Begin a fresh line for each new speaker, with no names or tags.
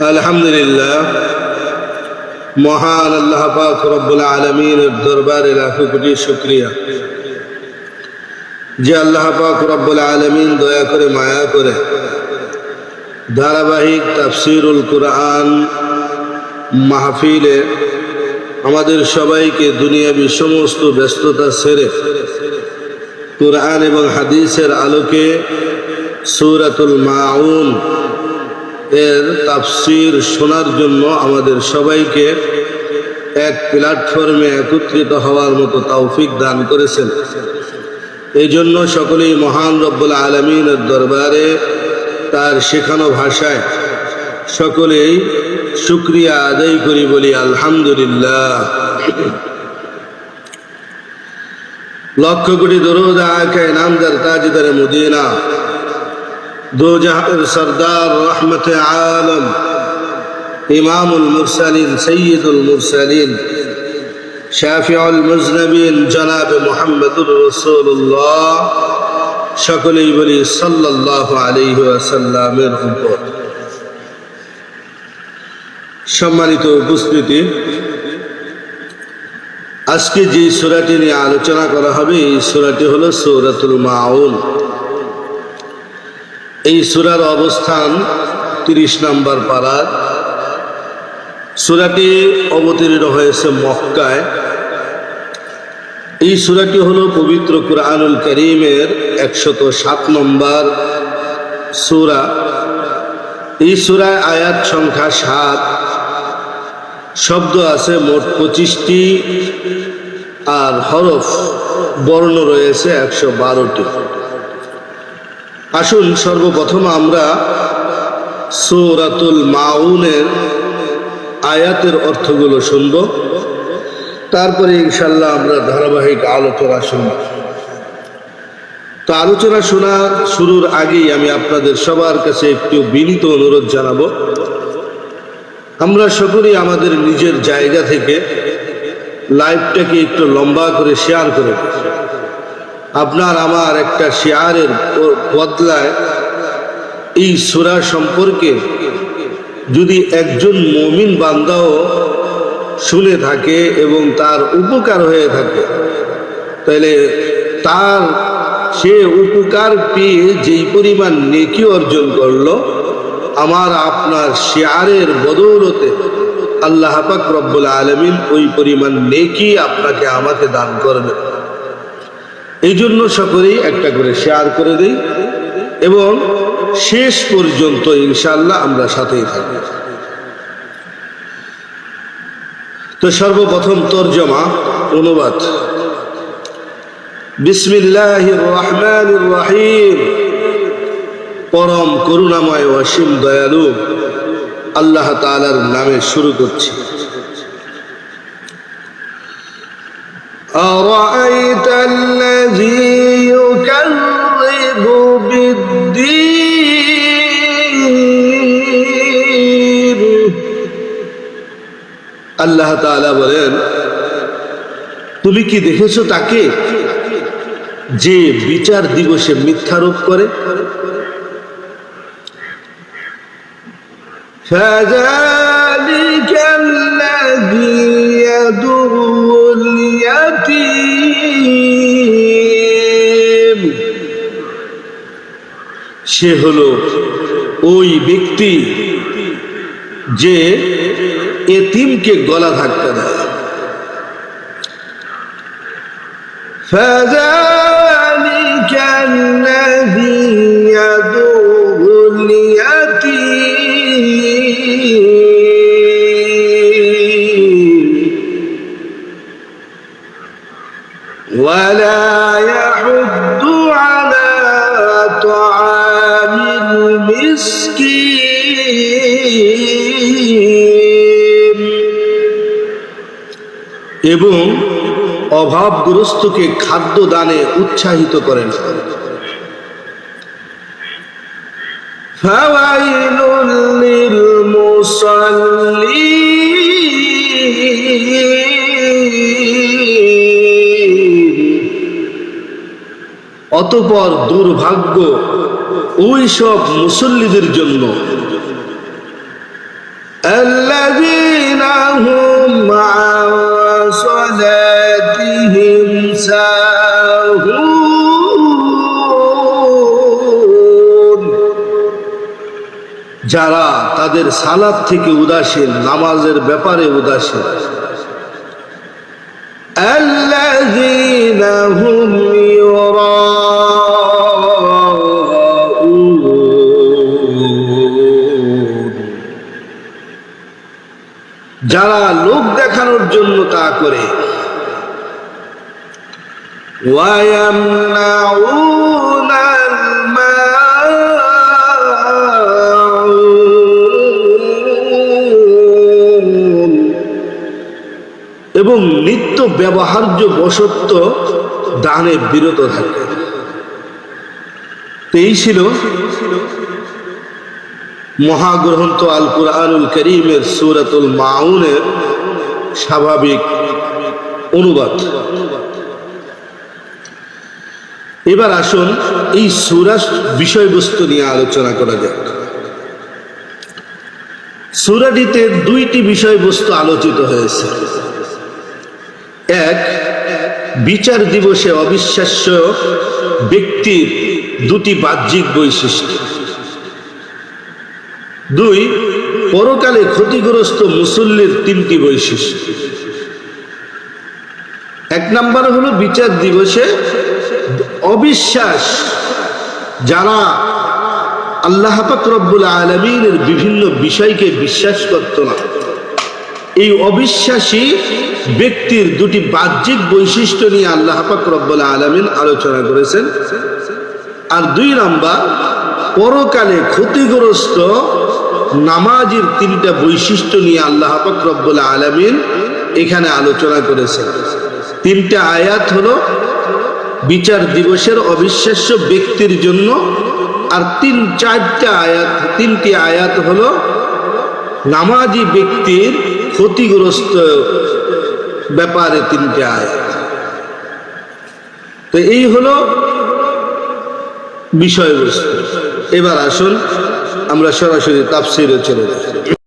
আলহামদুলিল্লাহ। মহান আল্লাহ পাক রব্বুল আলমিনের দরবারে লাখো কোটি শুক্রিয়া। যে আল্লাহ পাক রব্বুল আলমিন দয়া করে মায়া করে ধারাবাহিক তাফসিরুল কোরআন মাহফিলে আমাদের সবাইকে দুনিয়াবি সমস্ত ব্যস্ততা ছেড়ে কোরআন এবং হাদিসের আলোকে সূরাতুল মাউন এর তাফসির শোনার জন্য আমাদের সবাইকে এক প্ল্যাটফর্মে একত্রিত হওয়ার মতো তৌফিক দান করেছেন। এই জন্য সকলেই মহান রব্বুল আলমিনের দরবারে তার শেখানো ভাষায় সকলেই শুক্রিয়া আদায় করি বলি, আলহামদুলিল্লাহ। লক্ষ কোটি দরুদ আকে নামদার তাজদার মদিনা দো জাহানের সরদার রহমত আলম, ইমামুল মুরসালিন, সৈয়দুল মুরসালিন, শাফিউল মুজনবিন, জনাব মোহাম্মদুর রসুল্লাহ সকলেই বলি সাল্লাহ আলহি আসাল্লামের উপর। সম্মানিত উপস্থিতি, আজকে যে সুরাটি নিয়ে আলোচনা করা হবে, এই সুরাটি হলো সৌরাতুল মাউন। এই সুরার অবস্থান তিরিশ নম্বর পাড়ার সুরাটি অবতীর্ণ হয়েছে মক্কায়। এই সুরাটি হলো পবিত্র কুরআনুল করিমের একশত সাত নম্বর সুরা। এই সুরায় আয়াত সংখ্যা সাত। শব্দ আছে মোট পঁচিশটি আর হরফ বর্ণ রয়েছে একশো বারোটি। আসুন সর্বপ্রথম আমরা সৌরাতুল মাউনের আয়াতের অর্থগুলো শুনব। তারপরে ইনশাল্লাহ আমরা ধারাবাহিক আলোচনা শুনব। তো আলোচনা শোনা শুরুর আগেই আমি আপনাদের সবার কাছে একটু বিনীত অনুরোধ জানাব। আমরা সকলেই আমাদের নিজের জায়গা থেকে লাইভটাকে একটু লম্বা করে শেয়ার করে আপনার আমার একটা শেয়ারের বদলায় এই সুরা সম্পর্কে যদি একজন মমিন বান্দাও শুনে থাকে এবং তার উপকার হয়ে থাকে, তাহলে তার সে উপকার পেয়ে যেই পরিমাণ নেকি অর্জন করল, আমার আপনার শেয়ারের বদৌলতে আল্লাহ পাক রব্বুল আলমিন ওই পরিমাণ নেকি আপনাকে আমাকে দান করবে এই জন্য সকলেই একটা করে শেয়ার করে দিই এবং শেষ পর্যন্ত ইনশাল্লাহ আমরা সাথেই থাকব। তো সর্বপ্রথম তর্জমা, অনুবাদ। বিসমিল্লাহ পরম করুণাময় অসীম দয়ালু আল্লাহ তালার নামে শুরু করছি। আল্লাহ বলেন, তুমি কি দেখেছ তাকে যে বিচার দিবসে মিথ্যারোপ করে? সে হলো ওই ব্যক্তি যে এতিমকে গলা ধাক্কা দেয় فذلك الذي يدر اليتيم ولا يحض على طعام المسكين এবং অভাবগ্রস্তকে খাদ্য দানে উৎসাহিত করেন। অতপর দুর্ভাগ্য ওই সব মুসল্লিদের জন্য। আল্লাহ صلاتهم ساهون যারা তাদের সালাদ থেকে উদাসীন নামাজের ব্যাপারে উদাসীন الذين هم يراءون যারা লোক দেখানোর জন্য তা করে ويمنعون الماعون এবং নিত্য ব্যবহার্য বসত্ব দানে বিরত থাকে তো এই ছিল মহাগ্রন্থ আল কুরআনুল করিমের সুরাতুল মাউনের স্বাভাবিক অনুবাদ। এবার আসুন এই সুরাস বিষয়বস্তু নিয়ে আলোচনা করা যাক। সুরাটিতে দুইটি বিষয়বস্তু আলোচিত হয়েছে। এক, বিচার দিবসে অবিশ্বাস্য ব্যক্তির দুটি বাহ্যিক বৈশিষ্ট্য। দুই পরকালে ক্ষতিগ্রস্ত মুসল্লির তিনটি বৈশিষ্ট্য। এক নাম্বার হলো বিচার দিবসে অবিশ্বাস। যারা আল্লাহ রব্বুল আলমিনের বিভিন্ন বিষয়কে বিশ্বাস করত না, এই অবিশ্বাসী ব্যক্তির দুটি বাহ্যিক বৈশিষ্ট্য নিয়ে আল্লাহ রব্বুল আলমিন আলোচনা করেছেন। আর দুই নাম্বার, পরকালে ক্ষতিগ্রস্ত নামাজের তিনটা বৈশিষ্ট্য নিয়ে আল্লাহ রব্বুল আলমিন এখানে আলোচনা করেছেন। তিনটা আয়াত হলো বিচার দিবসের অবিশ্বাস্য ব্যক্তির জন্য আর তিন চারটা আয়াত, তিনটি আয়াত হলো নামাজি ব্যক্তির ক্ষতিগ্রস্ত ব্যাপারে তিনটে আয়াত। তো এই হলো বিষয়বস্তু। এবার আসুন আমরা সরাসরি তাফসিরে চলে যাই।